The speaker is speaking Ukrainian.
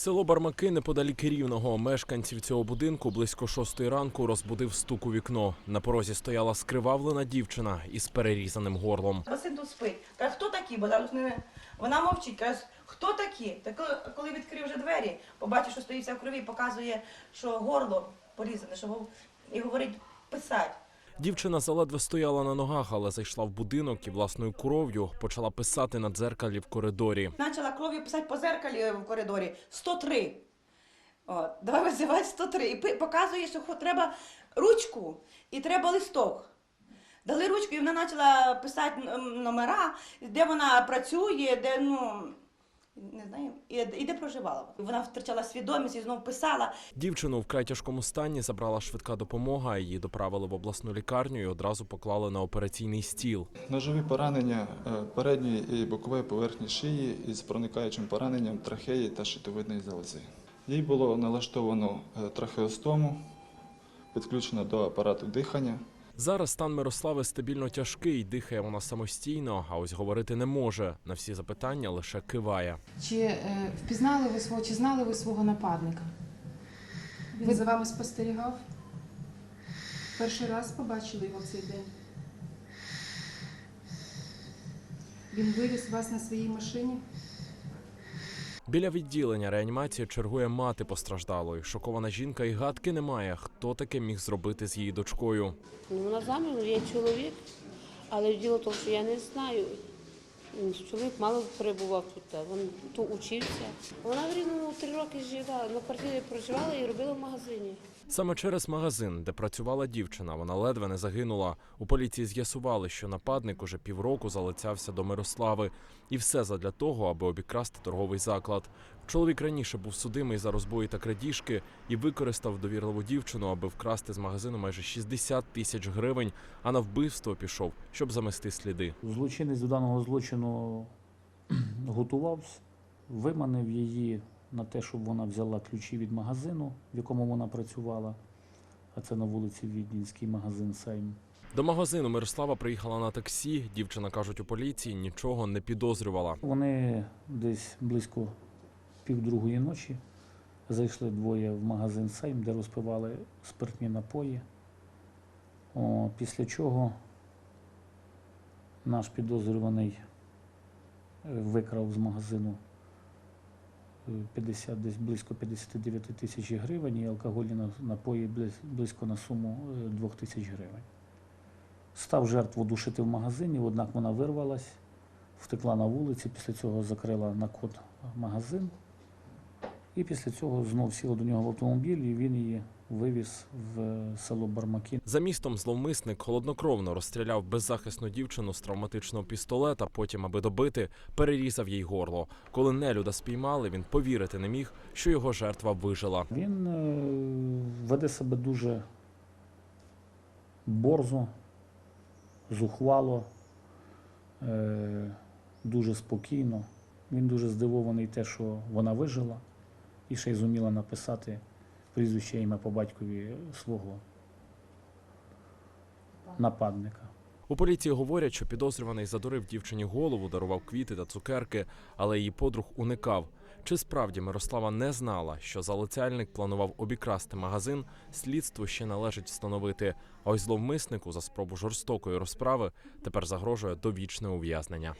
Село Бармаки неподалік Рівного. Мешканців цього будинку близько шостої ранку розбудив стук у вікно. На порозі стояла скривавлена дівчина із перерізаним горлом. Василь тут спить. Каже, хто такі? Бо зараз вона мовчить. Каже, хто такі? Та коли, коли відкрив вже двері, побачив, що стоїть вся в крові, показує, що горло порізане, що і говорить писать. Дівчина заледве стояла на ногах, але зайшла в будинок і власною кров'ю почала писати на дзеркалі в коридорі. Почала кров'ю писати по зеркалі в коридорі 103. От, давай визивати 103. І показує, що треба ручку і треба листок. Дали ручку, і вона почала писати номера, де вона працює, де ну. Не знаю, і, і де проживала. Вона втрачала свідомість і знову писала. Дівчину вкрай тяжкому стані забрала швидка допомога. Її доправили в обласну лікарню і одразу поклали на операційний стіл. Ножові поранення е, передньої і бокової поверхні шиї із проникаючим пораненням трахеї та щитовидної залози. Їй було налаштовано е, трахеостому, підключено до апарату дихання. Зараз стан Мирослави стабільно тяжкий, дихає вона самостійно, а ось говорити не може. На всі запитання лише киває. Чи е, впізнали ви свого, чи знали ви свого нападника? Він Ви- за вами спостерігав? Перший раз побачили його в цей день. Він вивіз вас на своїй машині. Біля відділення реанімації чергує мати постраждалої. Шокована жінка і гадки немає, хто таке міг зробити з її дочкою. Ну, вона заміну, є чоловік, але діло тому, що я не знаю. Чоловік мало перебував тут, він тут учився. Вона в Рівному три роки жила, на квартирі проживала і робила в магазині. Саме через магазин, де працювала дівчина, вона ледве не загинула. У поліції з'ясували, що нападник уже півроку залицявся до Мирослави, і все задля того, аби обікрасти торговий заклад. Чоловік раніше був судимий за розбої та крадіжки і використав довірливу дівчину, аби вкрасти з магазину майже 60 тисяч гривень, а на вбивство пішов, щоб замести сліди. Злочинець до даного злочину готувався, виманив її на те, щоб вона взяла ключі від магазину, в якому вона працювала, а це на вулиці Віднінський магазин Сейм. До магазину Мирослава приїхала на таксі. Дівчина кажуть у поліції, нічого не підозрювала. Вони десь близько півдругої ночі зайшли двоє в магазин Сейм, де розпивали спиртні напої. О, після чого наш підозрюваний викрав з магазину 50, десь близько 59 тисяч гривень і алкогольні напої близько на суму 2 тисяч гривень. Став жертву душити в магазині, однак вона вирвалась, втекла на вулиці, після цього закрила на код магазин. І після цього знов сіла до нього в автомобіль, і він її вивіз в село Бармаки. За містом зловмисник холоднокровно розстріляв беззахисну дівчину з травматичного пістолета. Потім, аби добити, перерізав їй горло. Коли нелюда спіймали, він повірити не міг, що його жертва вижила. Він е, веде себе дуже борзо, зухвало, е, дуже спокійно. Він дуже здивований те, що вона вижила, і ще й зуміла написати прізвище ім'я по батькові свого нападника. У поліції говорять, що підозрюваний задурив дівчині голову, дарував квіти та цукерки, але її подруг уникав. Чи справді Мирослава не знала, що залицяльник планував обікрасти магазин, слідству ще належить встановити. А ось зловмиснику за спробу жорстокої розправи тепер загрожує довічне ув'язнення.